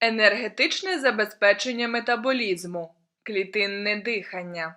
Енергетичне забезпечення метаболізму, клітинне дихання.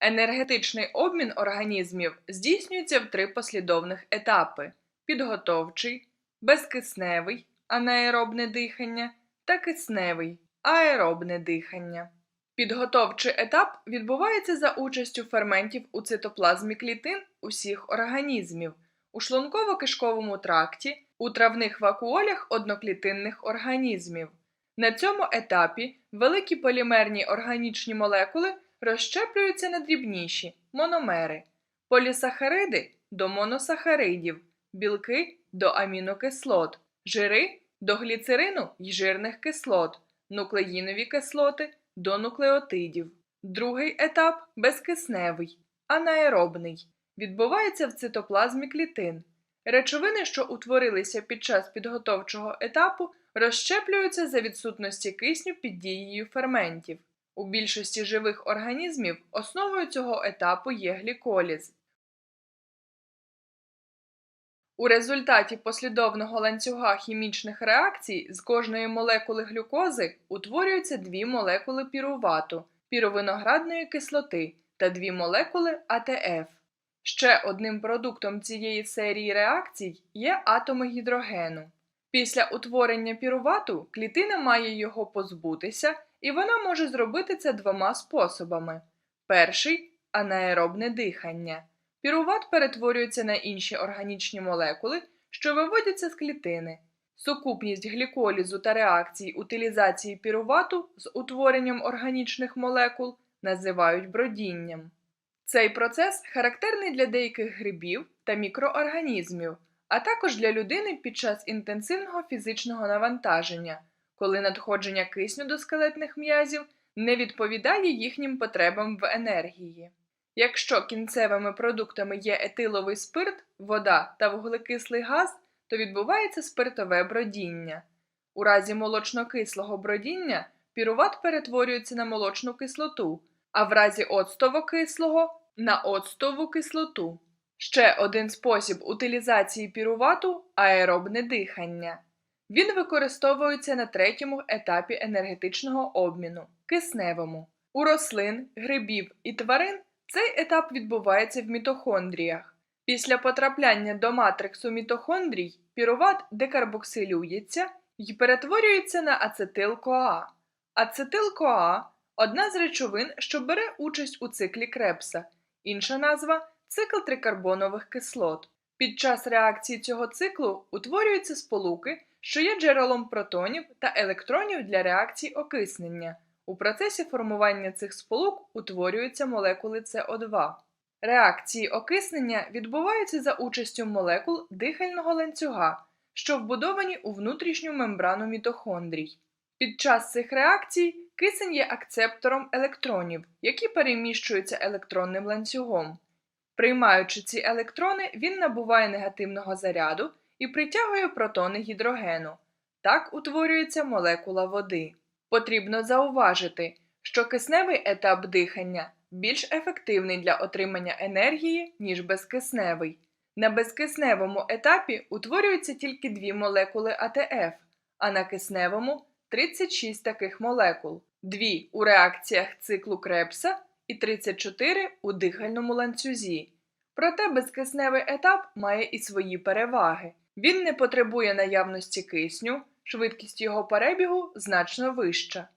Енергетичний обмін організмів здійснюється в три послідовних етапи: підготовчий, безкисневий анаеробне дихання та кисневий аеробне дихання. Підготовчий етап відбувається за участю ферментів у цитоплазмі клітин усіх організмів, у шлунково-кишковому тракті, у травних вакуолях одноклітинних організмів. На цьому етапі великі полімерні органічні молекули розщеплюються на дрібніші мономери, полісахариди до моносахаридів, білки до амінокислот, жири до гліцерину й жирних кислот, нуклеїнові кислоти до нуклеотидів. Другий етап безкисневий, анаеробний, відбувається в цитоплазмі клітин. Речовини, що утворилися під час підготовчого етапу, розщеплюються за відсутності кисню під дією ферментів. У більшості живих організмів основою цього етапу є гліколіз. У результаті послідовного ланцюга хімічних реакцій з кожної молекули глюкози утворюються дві молекули пірувату, піровиноградної кислоти та дві молекули АТФ. Ще одним продуктом цієї серії реакцій є атоми гідрогену. Після утворення пірувату клітина має його позбутися, і вона може зробити це двома способами. Перший анаеробне дихання. Піруват перетворюється на інші органічні молекули, що виводяться з клітини. Сукупність гліколізу та реакцій утилізації пірувату з утворенням органічних молекул називають бродінням. Цей процес характерний для деяких грибів та мікроорганізмів, а також для людини під час інтенсивного фізичного навантаження, коли надходження кисню до скелетних м'язів не відповідає їхнім потребам в енергії. Якщо кінцевими продуктами є етиловий спирт, вода та вуглекислий газ, то відбувається спиртове бродіння. У разі молочнокислого бродіння піруват перетворюється на молочну кислоту, а в разі оцтово-кислого на оцтову кислоту. Ще один спосіб утилізації пірувату аеробне дихання. Він використовується на третьому етапі енергетичного обміну кисневому. У рослин, грибів і тварин цей етап відбувається в мітохондріях. Після потрапляння до матриксу мітохондрій піруват декарбоксилюється і перетворюється на ацетил-КоА. Ацетил-КоА одна з речовин, що бере участь у циклі Крепса, інша назва цикл трикарбонових кислот. Під час реакції цього циклу утворюються сполуки, що є джерелом протонів та електронів для реакцій окиснення. У процесі формування цих сполук утворюються молекули СО2. Реакції окиснення відбуваються за участю молекул дихального ланцюга, що вбудовані у внутрішню мембрану мітохондрій. Під час цих реакцій кисень є акцептором електронів, які переміщуються електронним ланцюгом. Приймаючи ці електрони, він набуває негативного заряду і притягує протони гідрогену. Так утворюється молекула води. Потрібно зауважити, що кисневий етап дихання більш ефективний для отримання енергії, ніж безкисневий. На безкисневому етапі утворюються тільки дві молекули АТФ, а на кисневому 36 таких молекул, дві у реакціях циклу Крепса і 34 у дихальному ланцюзі. Проте безкисневий етап має і свої переваги. Він не потребує наявності кисню, швидкість його перебігу значно вища.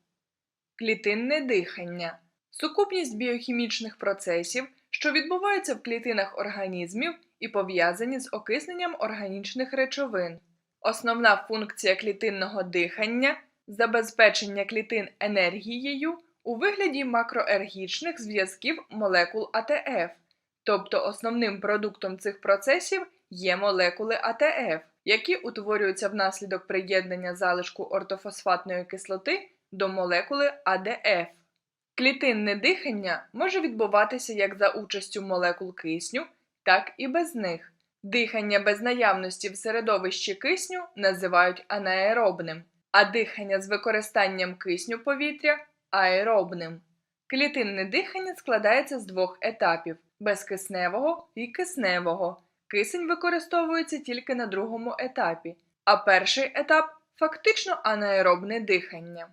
Клітинне дихання сукупність біохімічних процесів, що відбуваються в клітинах організмів і пов'язані з окисненням органічних речовин. Основна функція клітинного дихання забезпечення клітин енергією у вигляді макроергічних зв'язків молекул АТФ, тобто основним продуктом цих процесів є молекули АТФ, які утворюються внаслідок приєднання залишку ортофосфатної кислоти до молекули АДФ. Клітинне дихання може відбуватися як за участю молекул кисню, так і без них. Дихання без наявності в середовищі кисню називають анаеробним, а дихання з використанням кисню повітря аеробним. Клітинне дихання складається з двох етапів безкисневого і кисневого. Кисень використовується тільки на другому етапі, а перший етап фактично анаеробне дихання.